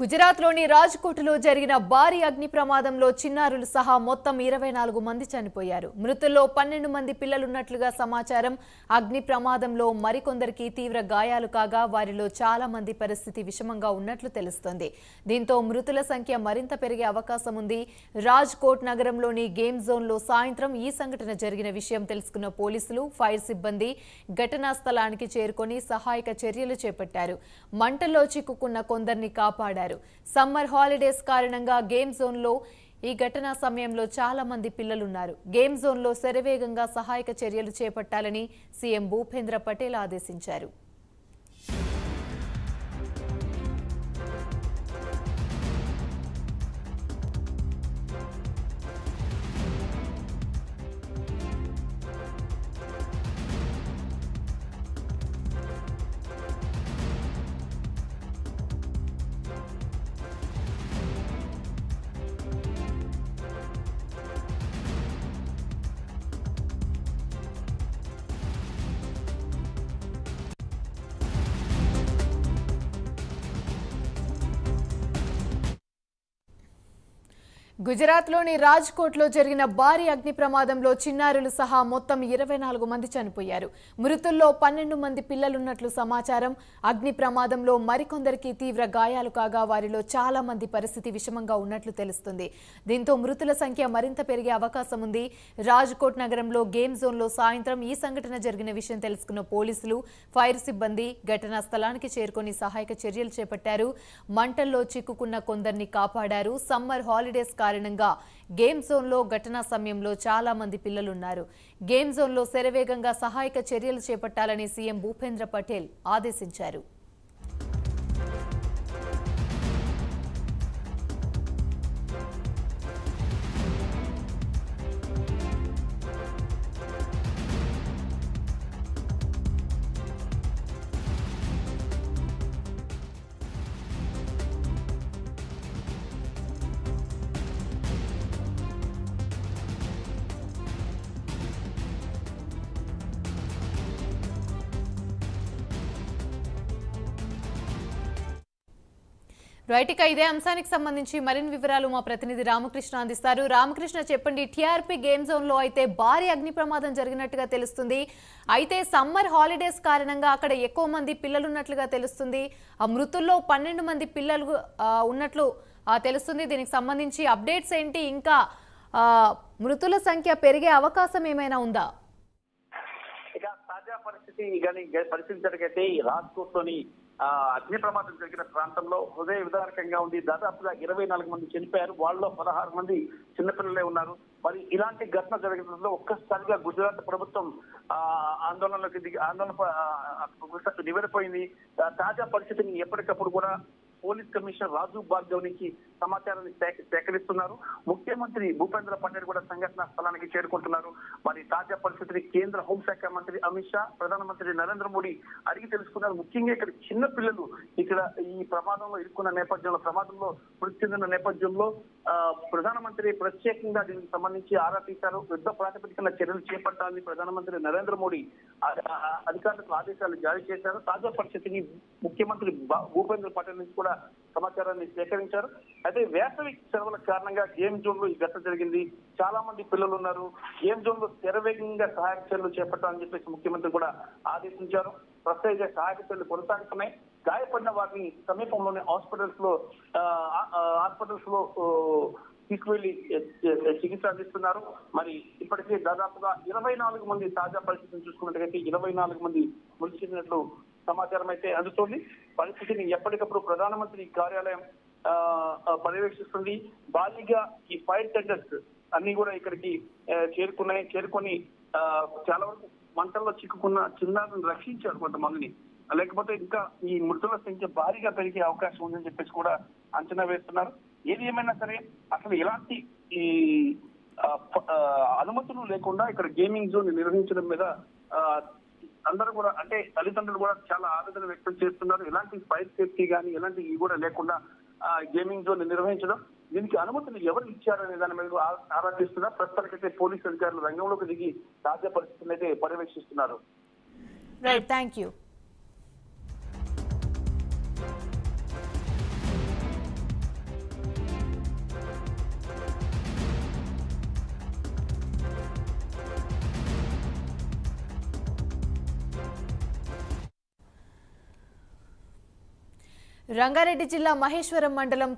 గుజరాత్లోని రాజ్కోట్లో జరిగిన భారీ అగ్ని ప్రమాదంలో చిన్నారులు సహా మొత్తం ఇరవై నాలుగు మంది చనిపోయారు. మృతుల్లో పన్నెండు మంది పిల్లలున్నట్లుగా సమాచారం. అగ్ని ప్రమాదంలో మరికొందరికి తీవ్ర గాయాలు కాగా వారిలో చాలా మంది పరిస్థితి విషమంగా ఉన్నట్లు తెలుస్తోంది. దీంతో మృతుల సంఖ్య మరింత పెరిగే అవకాశం ఉంది. రాజ్కోట్ నగరంలోని గేమ్ జోన్లో సాయంత్రం ఈ సంఘటన జరిగిన విషయం తెలుసుకున్న పోలీసులు ఫైర్ సిబ్బంది ఘటనా స్థలానికి చేరుకొని సహాయక చర్యలు చేపట్టారు. మంటల్లో చిక్కుకున్న కొందరిని కాపాడారు. సమ్మర్ హాలిడేస్ కారణంగా గేమ్ జోన్లో ఈ ఘటనా సమయంలో చాలా మంది పిల్లలున్నారు. గేమ్ జోన్లో శరవేగంగా సహాయక చర్యలు చేపట్టాలని సీఎం భూపేంద్ర పటేల్ ఆదేశించారు. గుజరాత్లోని రాజ్కోట్లో జరిగిన భారీ అగ్ని ప్రమాదంలో చిన్నారులు సహా మొత్తం ఇరవై నాలుగు మంది చనిపోయారు. మృతుల్లో పన్నెండు మంది పిల్లలున్నట్లు సమాచారం. అగ్ని ప్రమాదంలో మరికొందరికి తీవ్ర గాయాలు కాగా వారిలో చాలా మంది పరిస్థితి విషమంగా ఉన్నట్లు తెలుస్తుంది. దీంతో మృతుల సంఖ్య మరింత పెరిగే అవకాశం ఉంది. రాజ్కోట్ నగరంలో గేమ్ జోన్లో సాయంత్రం ఈ సంఘటన జరిగిన విషయం తెలుసుకున్న పోలీసులు ఫైర్ సిబ్బంది ఘటనా స్థలానికి చేరుకొని సహాయక చర్యలు చేపట్టారు. మంటల్లో చిక్కుకున్న కొందరిని కాపాడారు. సమ్మర్ హాలిడేస్ కారణంగా గేమ్ జోన్లో ఘటనా సమయంలో చాలా మంది పిల్లలున్నారు. గేమ్ జోన్లో శరవేగంగా సహాయక చర్యలు చేపట్టాలని సీఎం భూపేంద్ర పటేల్ ఆదేశించారు. రైట్ ఇక ఇదే అంశానికి సంబంధించి మరిన్ని వివరాలు మా ప్రతినిధి రామకృష్ణ అందిస్తారు. రామకృష్ణ చెప్పండి టీఆర్పీ గేమ్ జోన్లో అయితే భారీ అగ్ని ప్రమాదం జరిగినట్టుగా తెలుస్తుంది. అయితే సమ్మర్ హాలిడేస్ కారణంగా అక్కడ ఎక్కువ మంది పిల్లలు ఉన్నట్లుగా తెలుస్తుంది. ఆ మృతుల్లో పన్నెండు మంది పిల్లలు ఉన్నట్లు తెలుస్తుంది. దీనికి సంబంధించి అప్డేట్స్ ఏంటి? ఇంకా మృతుల సంఖ్య పెరిగే అవకాశం ఏమైనా ఉందా? ఇక తాజా పరిస్థితి కానీ రాజ్కోట్లోని అగ్ని ప్రమాదం జరిగిన ప్రాంతంలో హృదయ విదారకంగా ఉంది దాదాపుగా ఇరవై నాలుగు మంది చనిపోయారు. వాళ్ళలో పదహారు మంది చిన్నపిల్లలే ఉన్నారు. మరి ఇలాంటి ఘటన జరగడంలో ఒక్కసారిగా గుజరాత్ ప్రభుత్వం ఆ ఆందోళనలోకి దిగి ఆందోళన నివెడిపోయింది తాజా పరిస్థితిని ఎప్పటికప్పుడు కూడా పోలీస్ కమిషనర్ రాజు భార్గవ్ నుంచి సమాచారాన్ని సేకరిస్తున్నారు. ముఖ్యమంత్రి భూపేంద్ర పటేల్ కూడా సంఘటన స్థలానికి చేరుకుంటున్నారు. మరి తాజా పరిస్థితిని కేంద్ర హోంశాఖ మంత్రి అమిత్ షా ప్రధానమంత్రి నరేంద్ర మోడీ అడిగి తెలుసుకున్నారు. ముఖ్యంగా ఇక్కడ చిన్న పిల్లలు ఇక్కడ ఈ ప్రమాదంలో ఇరుక్కున్న నేపథ్యంలో ప్రమాదంలో మృతి చెందిన నేపథ్యంలో ఆ, ప్రధానమంత్రి ప్రత్యేకంగా దీనికి సంబంధించి ఆరా తీశారు. యుద్ధ ప్రాతిపదికన చర్యలు చేపట్టాలని ప్రధానమంత్రి నరేంద్ర మోడీ అధికారులకు ఆదేశాలు జారీ చేశారు. తాజా పరిస్థితిని ముఖ్యమంత్రి భూపేంద్ర పటేల్ నుంచి కూడా సమాచారాన్ని సేకరించారు. అయితే వేసవి సెలవుల కారణంగా గేమ్ జోన్లో ఈ ఘటన జరిగింది. చాలా మంది పిల్లలు ఉన్నారు. గేమ్ జోన్లో శరవేగంగా సహాయక చర్యలు చేపట్టాలని చెప్పేసి ముఖ్యమంత్రి కూడా ఆదేశించారు. ప్రస్తుతం సహాయక చర్యలు కొనసాగుతున్నాయి. గాయపడిన వారిని సమీపంలోని హాస్పిటల్స్లో హాస్పిటల్స్లో తీసుకువెళ్ళి చికిత్స అందిస్తున్నారు. మరి ఇప్పటికే దాదాపుగా ఇరవై నాలుగు మంది తాజా పరిస్థితిని చూసుకున్నట్లయితే ఇరవై నాలుగు మంది మృతి చెందినట్లు సమాచారం అయితే అందుతోంది. పరిస్థితిని ఎప్పటికప్పుడు ప్రధానమంత్రి కార్యాలయం ఆ, పర్యవేక్షిస్తుంది. భారీగా ఈ ఫైర్ టెండర్స్ అన్ని కూడా ఇక్కడికి చేరుకున్నాయి. చేరుకొని ఆ, చాలా వరకు మంటల్లో చిక్కుకున్న చిన్నారులను రక్షించారు కొంతమందిని. లేకపోతే ఇంకా ఈ మృతుల సంఖ్య భారీగా పెరిగే అవకాశం ఉందని చెప్పేసి కూడా అంచనా వేస్తున్నారు. ఏది ఏమైనా సరే అసలు ఎలాంటి ఈ అనుమతులు లేకుండా ఇక్కడ గేమింగ్ జోన్ నిర్వహించడం మీద ఆ, అందరూ కూడా అంటే తల్లిదండ్రులు కూడా చాలా ఆవేదన వ్యక్తం చేస్తున్నారు. ఎలాంటి ఫైర్ సేఫ్టీ కానీ ఎలాంటి ఇవి కూడా లేకుండా ఆ, గేమింగ్ జోన్ నిర్వహించడం. దీనికి అనుమతులు ఎవరు ఇచ్చారనే దాని మీద ఆ- ఆరా ప్రస్తుతానికైతే పోలీసు అధికారులు రంగంలోకి దిగి తాజా పరిస్థితులను అయితే పర్యవేక్షిస్తున్నారు. రైట్ థ్యాంక్ యూ రంగారెడ్డి జిల్లా మహేశ్వరం మండలం